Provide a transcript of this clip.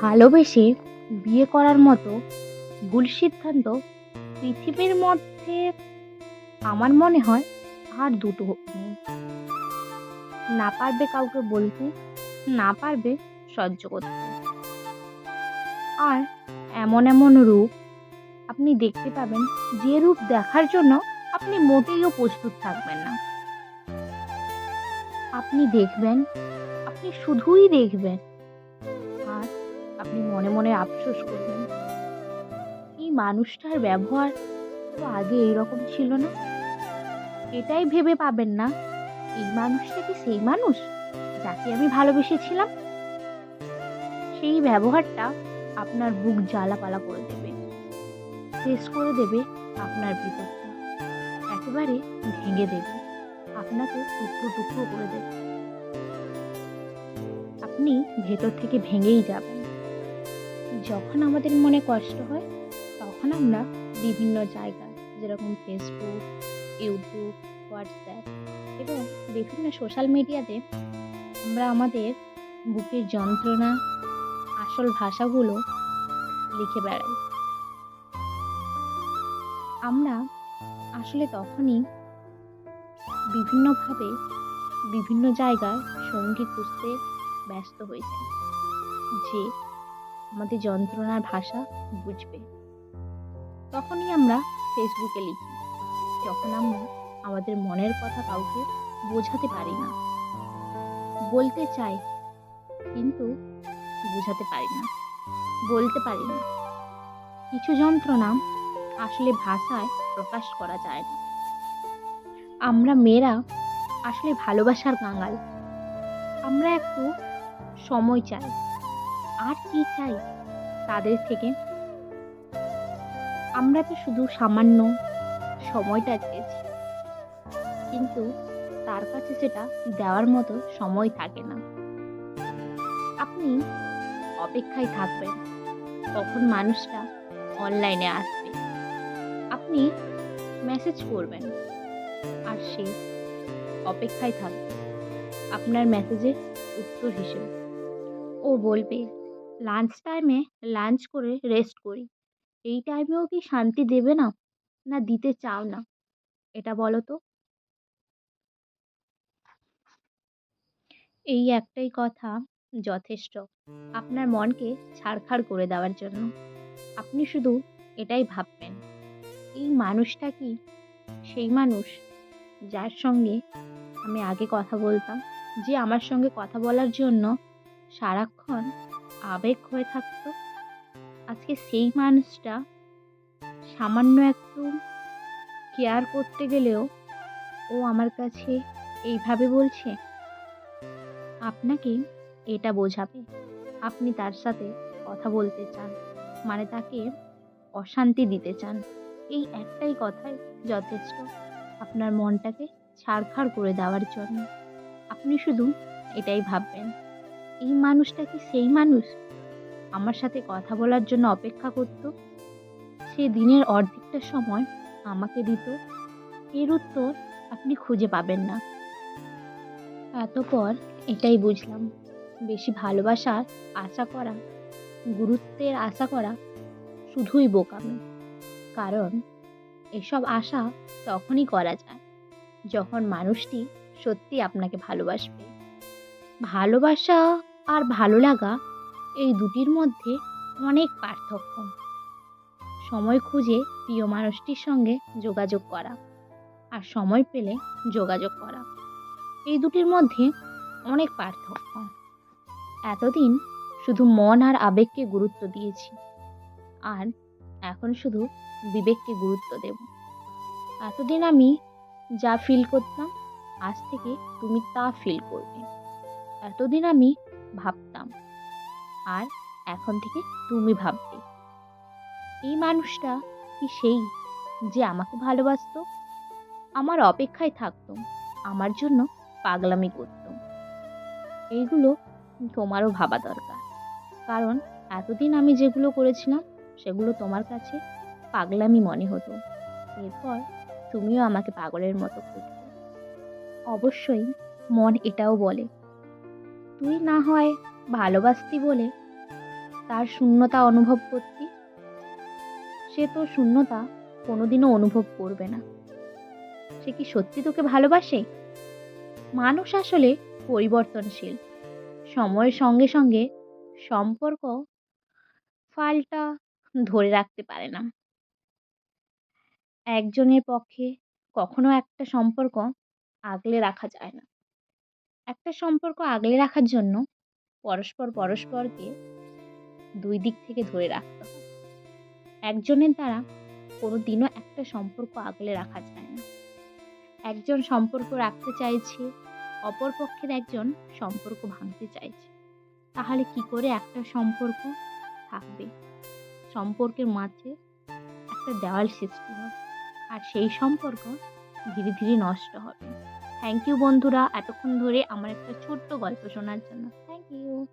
ভালোবেসে বিয়ে করার মতো ভুল সিদ্ধান্ত পৃথিবীর মধ্যে আমার মনে হয় আর দুটো না পারবে কাউকে বলতে, না পারবে সহ্য করতে। আর এমন এমন রূপ আপনি দেখতে পাবেন, যে রূপ দেখার জন্য আপনি মোটেইও প্রস্তুত থাকবেন না। আপনি দেখবেন, আপনি শুধুই দেখবেন আপনি মনে মনে আফসোস করবেন। এই মানুষটার ব্যবহার তো আগে এইরকম ছিল না। এটাই ভেবে পাবেন না, এই মানুষটা কি সেই মানুষ যাকে আমি ভালোবেসেছিলাম? সেই ব্যবহারটা আপনার বুক জ্বালাপালা করে দেবে, শেষ করে দেবে আপনার ভিতরটা। একেবারে ভেঙে দেবে, আপনাকে টুকরো টুকরো করে দেবে। আপনি ভেতর থেকে ভেঙেই যাবেন। যখন আমাদের মনে কষ্ট হয়, তখন আমরা বিভিন্ন জায়গা যেরকম ফেসবুক ইউটিউব হোয়াটসঅ্যাপ এবং বিভিন্ন সোশ্যাল মিডিয়াতে আমরা আমাদের বুকের যন্ত্রণা, আসল ভাষাগুলো লিখে বেড়াই। আমরা আসলে তখনই বিভিন্নভাবে বিভিন্ন জায়গায় সঙ্গী খুঁজতে ব্যস্ত হয়ে যে আমাদের যন্ত্রণার ভাষা বুঝবে। তখনই আমরা ফেসবুকে লিখি, যখন আমরা আমাদের মনের কথা কাউকে বোঝাতে পারি না। বলতে চাই, কিন্তু বোঝাতে পারি না, বলতে পারি না। কিছু যন্ত্রণা আসলে ভাষায় প্রকাশ করা যায় না। আমরা মেয়েরা আসলে ভালোবাসার কাঙাল আমরা একটু সময় চাই। আর কি চাই তাদের থেকে? আমরা তো শুধু সামান্য সময়টা চেয়েছি। কিন্তু তার কাছে সেটা দেওয়ার মতো সময় থাকে না। আপনি অপেক্ষায় থাকবেন। তখন মানুষটা অনলাইনে আসবে। আপনি মেসেজ করবেন। আর সে অপেক্ষায় থাকবে। আপনার মেসেজের উত্তর হিসেবে। ও বলবে লাঞ্চ টাইমে লাঞ্চ করে রেস্ট করি। এই টাইমেও কি শান্তি দেবে না? না দিতে চাও না? এটা বলো তো। এই একটাই কথা যথেষ্ট আপনার মনকে ছাড়খাড় করে দেওয়ার জন্য। আপনি শুধু এটাই ভাববেন। এই মানুষটা কি? সেই মানুষ যার সঙ্গে আমি আগে কথা বলতাম, যে আমার সঙ্গে কথা বলার জন্য সারাক্ষণ আবেগ হয়ে থাকতো। আজকে সেই মানুষটা সামান্য একটু কেয়ার করতে গেলেও ও আমার কাছে এইভাবে বলছে, আপনাকে এটা বোঝাবে। আপনি তার সাথে কথা বলতে চান মানে তাকে অশান্তি দিতে চান। এই একটাই কথাই যথেষ্ট আপনার মনটাকে ছাড়খাড় করে দেওয়ার জন্য। আপনি শুধু এটাই ভাববেন। এই মানুষটা কি সেই মানুষ? আমার সাথে কথা বলার জন্য অপেক্ষা করত। সে দিনের অর্ধেকটা সময় আমাকে দিত। এর উত্তর আপনি খুঁজে পাবেন না। এতপর এটাই বুঝলাম। বেশি ভালোবাসার আশা করা, গুরুত্বের আশা করা শুধুই বোকামি। কারণ এসব আশা তখনই করা যায় যখন মানুষটি সত্যি আপনাকে ভালোবাসবে। ভালোবাসা আর ভালো লাগা এই দুটির মধ্যে অনেক পার্থক্য। সময় খুঁজে প্রিয় মানুষটির সঙ্গে যোগাযোগ করা আর সময় পেলে যোগাযোগ করা। এই দুটির মধ্যে অনেক পার্থক্য। এতদিন শুধু মন আর আবেগকে গুরুত্ব দিয়েছি। আর এখন শুধু বিবেককে গুরুত্ব দেব। এতদিন আমি যা ফিল করতাম, আজ থেকে তুমি তা ফিল করবে। এতদিন আমি ভাবতাম। আর এখন থেকে তুমি ভাববে। এই মানুষটা কি সেই যে আমাকে ভালোবাসতো? আমার অপেক্ষায় থাকতো, আমার জন্য পাগলামি করতো। এইগুলো তোমারও ভাবা দরকার। কারণ এতদিন আমি যেগুলো করেছিলাম, সেগুলো তোমার কাছে পাগলামি মনে হতো। এরপর তুমিও আমাকে পাগলের মতো করতে। অবশ্যই মন এটাও বলে তুই না হয় ভালোবাসতি বলে তার শূন্যতা অনুভব করতি? সে তো শূন্যতা কোনোদিনও অনুভব করবে না। সে কি সত্যি তোকে ভালোবাসে? মানুষ আসলে পরিবর্তনশীল। সময়ের সঙ্গে সঙ্গে সম্পর্ক ফালটা ধরে রাখতে পারে না। একজনের পক্ষে কখনো একটা সম্পর্ক আগলে রাখা যায় না। একটা সম্পর্ক আগলে রাখার জন্য পরস্পর পরস্পরকে দুই দিক থেকে ধরে রাখতে হয়। একজনের দ্বারা কোনো দিনও একটা সম্পর্ক আগলে রাখা যায় না। একজন সম্পর্ক রাখতে চাইছে, অপর পক্ষের একজন সম্পর্ক ভাঙতে চাইছে। তাহলে কি করে একটা সম্পর্ক থাকবে? সম্পর্কের মাঝে একটা দেওয়াল সৃষ্টি হবে। আর সেই সম্পর্ক ধীরে ধীরে নষ্ট হবে। থ্যাংক ইউ বন্ধুরা এতক্ষণ ধরে আমার একটা ছোট্ট গল্প শোনার জন্য। Thank you.